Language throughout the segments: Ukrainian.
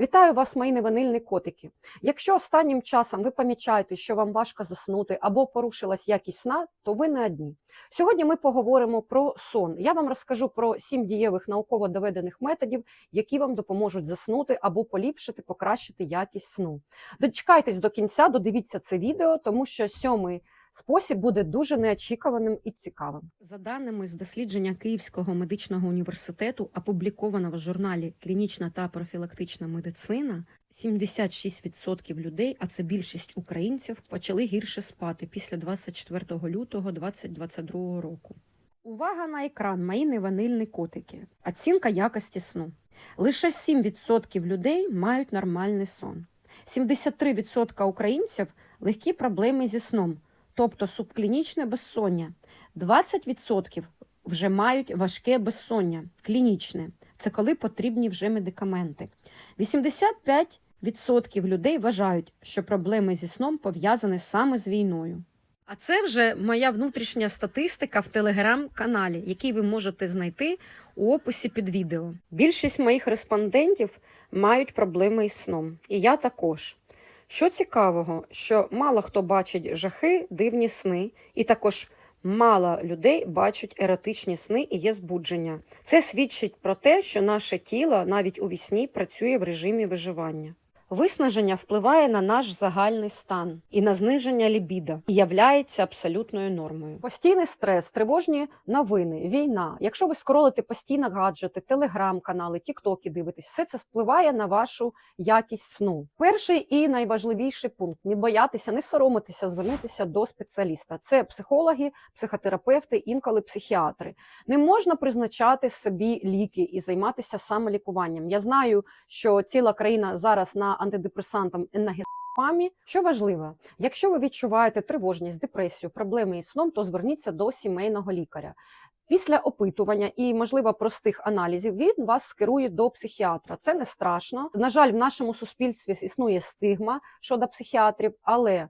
Вітаю вас, мої невинильні котики. Якщо останнім часом ви помічаєте, що вам важко заснути або порушилась якість сна, то ви не одні. Сьогодні ми поговоримо про сон. Я вам розкажу про сім дієвих науково доведених методів, які вам допоможуть заснути або поліпшити, покращити якість сну. Дочекайтесь до кінця, додивіться це відео, тому що сьомий спосіб буде дуже неочікуваним і цікавим. За даними з дослідження Київського медичного університету, опублікованого в журналі Клінічна та профілактична медицина, 76% людей, а це більшість українців, почали гірше спати після 24 лютого 2022 року. Увага на екран, мої неванильні котики. Оцінка якості сну. Лише 7% людей мають нормальний сон. 73% українців легкі проблеми зі сном, тобто субклінічне безсоння. 20% вже мають важке безсоння, клінічне. Це коли потрібні вже медикаменти. 85% людей вважають, що проблеми зі сном пов'язані саме з війною. А це вже моя внутрішня статистика в телеграм-каналі, який ви можете знайти у описі під відео. Більшість моїх респондентів мають проблеми із сном, і я також. Що цікавого, що мало хто бачить жахи, дивні сни, і також мало людей бачать еротичні сни і є збудження. Це свідчить про те, що наше тіло навіть у вісні працює в режимі виживання. Виснаження впливає на наш загальний стан і на зниження лібіда і являється абсолютною нормою. Постійний стрес, тривожні новини, війна. Якщо ви скролите постійно гаджети, телеграм-канали, тіктоки дивитесь, все це впливає на вашу якість сну. Перший і найважливіший пункт не боятися, не соромитися, звернутися до спеціаліста. Це психологи, психотерапевти, інколи психіатри. Не можна призначати собі ліки і займатися самолікуванням. Я знаю, що ціла країна зараз на антидепресантам енагепамі. Що важливо, якщо ви відчуваєте тривожність, депресію, проблеми із сном, то зверніться до сімейного лікаря. Після опитування і, можливо, простих аналізів він вас скерує до психіатра. Це не страшно. На жаль, в нашому суспільстві існує стигма щодо психіатрів, але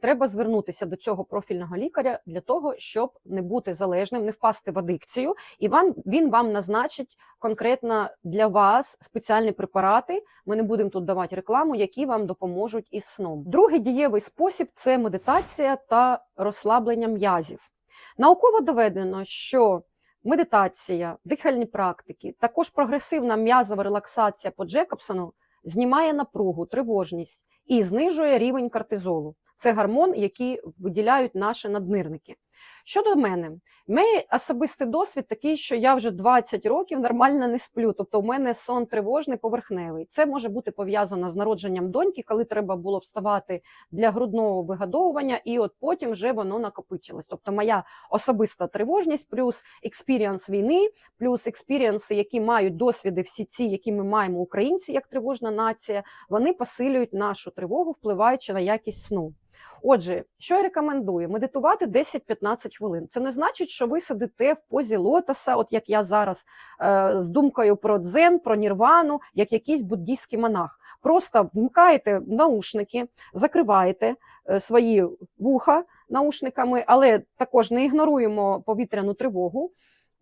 треба звернутися до цього профільного лікаря для того, щоб не бути залежним, не впасти в адикцію, і вам він вам назначить конкретно для вас спеціальні препарати. Ми не будемо тут давати рекламу, які вам допоможуть із сном. Другий дієвий спосіб це медитація та розслаблення м'язів. Науково доведено, що медитація, дихальні практики, також прогресивна м'язова релаксація по Джекобсону знімає напругу, тривожність і знижує рівень кортизолу. Це гормон, який виділяють наші наднирники. Щодо мене, мій особистий досвід такий, що я вже 20 років нормально не сплю. Тобто, в мене сон тривожний, поверхневий. Це може бути пов'язано з народженням доньки, коли треба було вставати для грудного вигодовування, і от потім вже воно накопичилось. Тобто, моя особиста тривожність, плюс експіріанс війни, плюс експіріанси, які мають досвіди, всі ці, які ми маємо українці, як тривожна нація, вони посилюють нашу тривогу, впливаючи на якість сну. Отже, що я рекомендую? Медитувати 10-15 хвилин. Це не значить, що ви сидите в позі лотоса, от як я зараз, е, з думкою про дзен, про нірвану, як якийсь буддійський монах. Просто вмикаєте наушники, закриваєте е, свої вуха наушниками, але також не ігноруємо повітряну тривогу.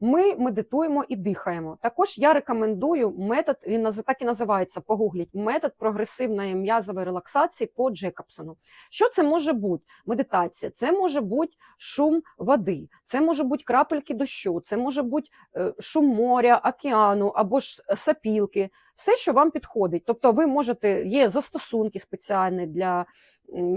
Ми медитуємо і дихаємо. Також я рекомендую метод, він так і називається, погугліть, метод прогресивної м'язової релаксації по Джекобсону. Що це може бути? Медитація, це може бути шум води, це може бути крапельки дощу, це може бути е, шум моря, океану або ж е, сапілки. Все, що вам підходить. Тобто, ви можете, є застосунки спеціальні для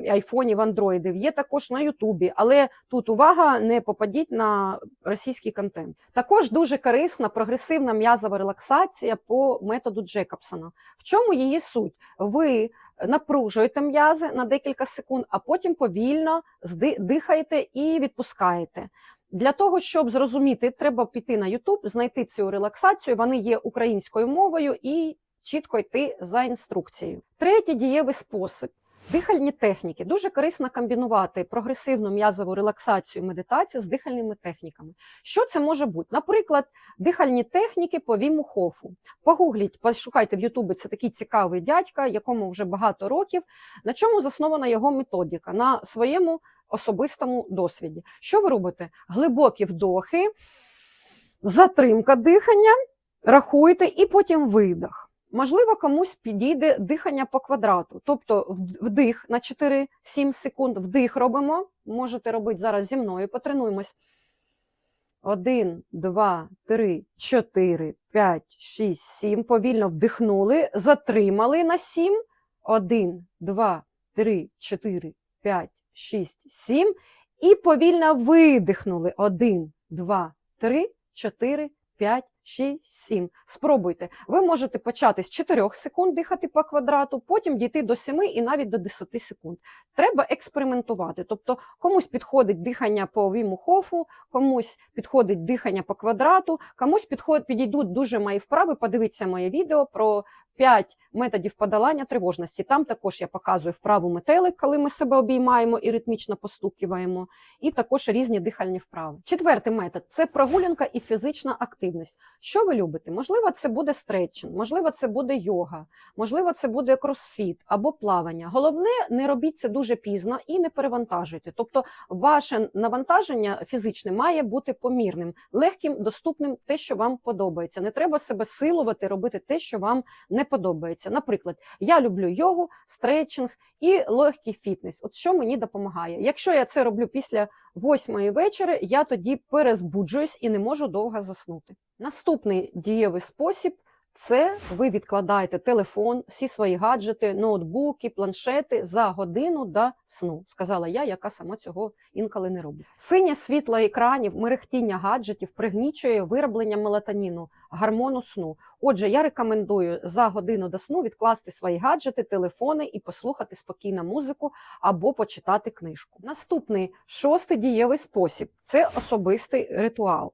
айфонів, андроїдів, є також на Ютубі, але тут увага, не попадіть на російський контент. Також дуже корисна прогресивна м'язова релаксація по методу Джекобсона. В чому її суть? Ви напружуєте м'язи на декілька секунд, а потім повільно дихаєте і відпускаєте. Для того, щоб зрозуміти, треба піти на YouTube, знайти цю релаксацію. Вони є українською мовою і чітко йти за інструкцією. Третій дієвий спосіб. Дихальні техніки дуже корисно комбінувати прогресивну м'язову релаксацію, медитацію з дихальними техніками. Що це може бути? Наприклад, дихальні техніки по Віму. Погугліть, пошукайте в Ютубі. Це такий цікавий дядька, якому вже багато років. На чому заснована його методика? На своєму особистому досвіді. Що ви робите? Глибокі вдохи, затримка дихання, рахуйте і потім видох. Можливо, комусь підійде дихання по квадрату. Тобто вдих на 4-7 секунд, вдих робимо. Можете робити зараз зі мною, потренуємось. 1, 2, 3, 4, 5, 6, 7. Повільно вдихнули, затримали на 7. 1, 2, 3, 4, 5, 6, 7. І повільно видихнули. 1, 2, 3, 4, 5, 6, 7. Спробуйте. Ви можете почати з 4 секунд дихати по квадрату, потім дійти до 7 і навіть до 10 секунд. Треба експериментувати. Тобто комусь підходить дихання по Віму Хофу, комусь підходить дихання по квадрату, комусь підход, підійдуть дуже мої вправи. Подивіться моє відео про 5 методів подолання тривожності. Там також я показую вправу метелик, коли ми себе обіймаємо і ритмічно постуківаємо, і також різні дихальні вправи. Четвертий метод це прогулянка і фізична активність. Що ви любите? Можливо, це буде стретчинг, можливо, це буде йога, можливо, це буде кросфіт або плавання. Головне, не робіть це дуже пізно і не перевантажуйте. Тобто, ваше навантаження фізичне має бути помірним, легким, доступним, те, що вам подобається. Не треба себе силувати, робити те, що вам не подобається. Наприклад, я люблю йогу, стретчинг і легкий фітнес. От що мені допомагає. Якщо я це роблю після восьмої вечора, я тоді перезбуджуюсь і не можу довго заснути. Наступний дієвий спосіб. Це ви відкладаєте телефон, всі свої гаджети, ноутбуки, планшети за годину до сну, сказала я, яка сама цього інколи не робить. Синє світло екранів, мерехтіння гаджетів пригнічує вироблення мелатоніну, гормону сну. Отже, я рекомендую за годину до сну відкласти свої гаджети, телефони і послухати спокійно музику або почитати книжку. Наступний шостий дієвий спосіб це особистий ритуал.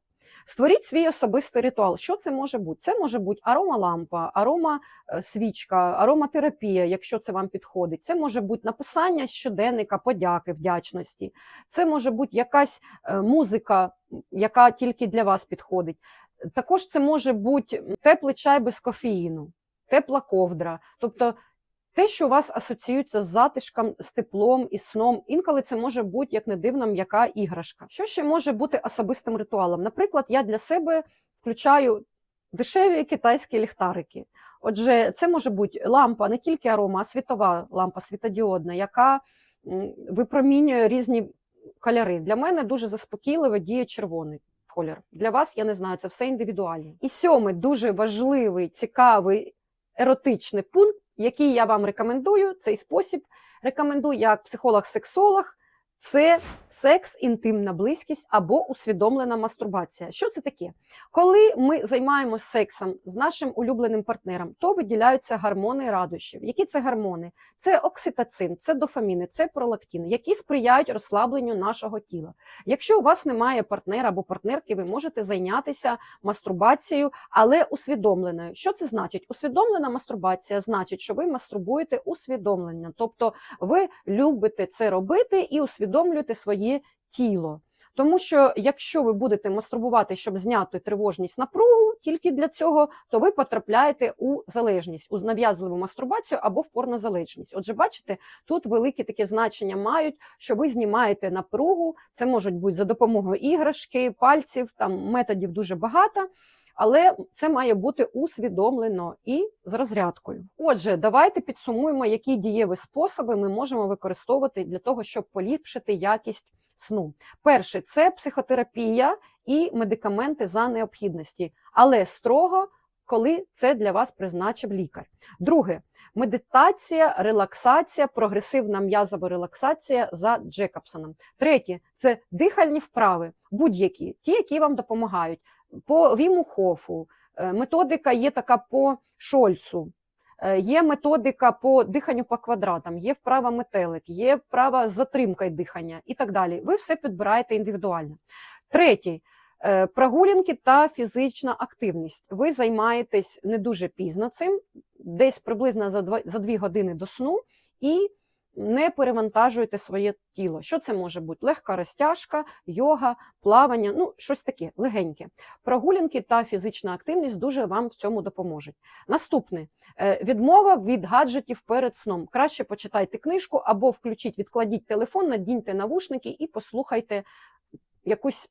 Створіть свій особистий ритуал. Що це може бути? Це може бути аромалампа, аромасвічка, ароматерапія, якщо це вам підходить. Це може бути написання щоденника, подяки, вдячності. Це може бути якась е, музика, яка тільки для вас підходить. Також це може бути теплий чай без кофеїну, тепла ковдра. Тобто те, що у вас асоціюється з затишком, з теплом і сном, інколи це може бути, як не дивно, м'яка іграшка. Що ще може бути особистим ритуалом? Наприклад, я для себе включаю дешеві китайські ліхтарики. Отже, це може бути лампа, не тільки арома, а світова лампа світодіодна, яка випромінює різні кольори. Для мене дуже заспокійливо діє червоний. Колір для вас я не знаю, це все індивідуально. І сьомий дуже важливий, цікавий еротичний пункт який я вам рекомендую, цей спосіб рекомендую як психолог-сексолог. Це секс, інтимна близькість або усвідомлена мастурбація. Що це таке? Коли ми займаємося сексом з нашим улюбленим партнером, то виділяються гормони радощів. Які це гормони? Це окситоцин, це дофаміни, це пролактини, які сприяють розслабленню нашого тіла. Якщо у вас немає партнера або партнерки, ви можете зайнятися мастурбацією, але усвідомленою. Що це значить? Усвідомлена мастурбація значить, що ви мастурбуєте усвідомлення, тобто ви любите це робити і усвідомлюєте своє тіло. Тому що якщо ви будете мастурбувати, щоб зняти тривожність напругу, тільки для цього, то ви потрапляєте у залежність, у нав'язливу мастурбацію або в порнозалежність. Отже, бачите, тут велике таке значення мають, що ви знімаєте напругу. Це можуть бути за допомогою іграшки, пальців, там методів дуже багато. Але це має бути усвідомлено і з розрядкою. Отже, давайте підсумуємо, які дієві способи ми можемо використовувати для того, щоб поліпшити якість сну. Перше це психотерапія і медикаменти за необхідності, але строго. Коли це для вас призначив лікар. Друге медитація, релаксація, прогресивна м'язова релаксація за Джекобсоном. Третє це дихальні вправи, будь-які, ті, які вам допомагають. По Віму Хофу, е, методика є така по Шольцу, е, є методика по диханню по квадратам, є вправа метелик, є вправа з затримкою дихання і так далі. Ви все підбираєте індивідуально. Третій. е, Прогулянки та фізична активність. Ви займаєтесь не дуже пізно цим, десь приблизно за 2, за 2 години до сну, і не перевантажуєте своє тіло. Що це може бути? Легка розтяжка, йога, плавання, ну щось таке легеньке. Прогулянки та фізична активність дуже вам в цьому допоможуть. Наступне е, відмова від гаджетів перед сном. Краще почитайте книжку або включіть, відкладіть телефон, надіньте навушники і послухайте якусь.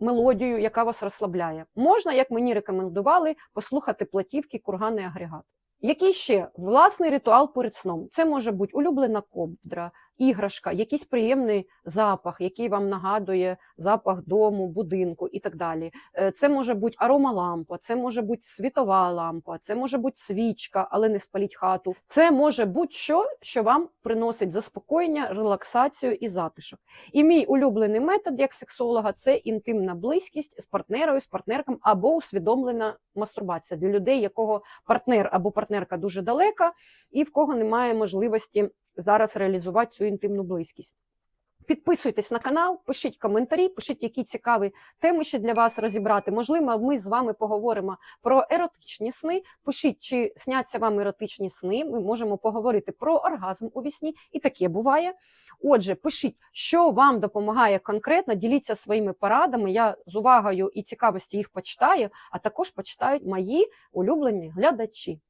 Мелодію, яка вас розслабляє. Можна, як мені рекомендували, послухати платівки, курганний агрегат. Який ще власний ритуал перед сном? Це може бути улюблена ковдра, іграшка, якийсь приємний запах, який вам нагадує запах дому, будинку і так далі. Е, Це може бути аромалампа, це може бути світова лампа, це може бути свічка, але не спаліть хату. Це може бути що, що вам приносить заспокоєння, релаксацію і затишок. І мій улюблений метод як сексолога це інтимна близькість з партнерою, з партнерком або усвідомлена мастурбація для людей, якого партнер або партнерка дуже далека, і в кого немає можливості зараз реалізувати цю інтимну близькість. Підписуйтесь на канал, пишіть коментарі, пишіть, які цікаві теми ще для вас розібрати. Можливо, ми з вами поговоримо про еротичні сни. Пишіть, чи сняться вам еротичні сни. Ми можемо поговорити про оргазм у вісні, і таке буває. Отже, пишіть, що вам допомагає конкретно, діліться своїми порадами. Я з увагою і цікавістю їх почитаю, а також почитають мої улюблені глядачі.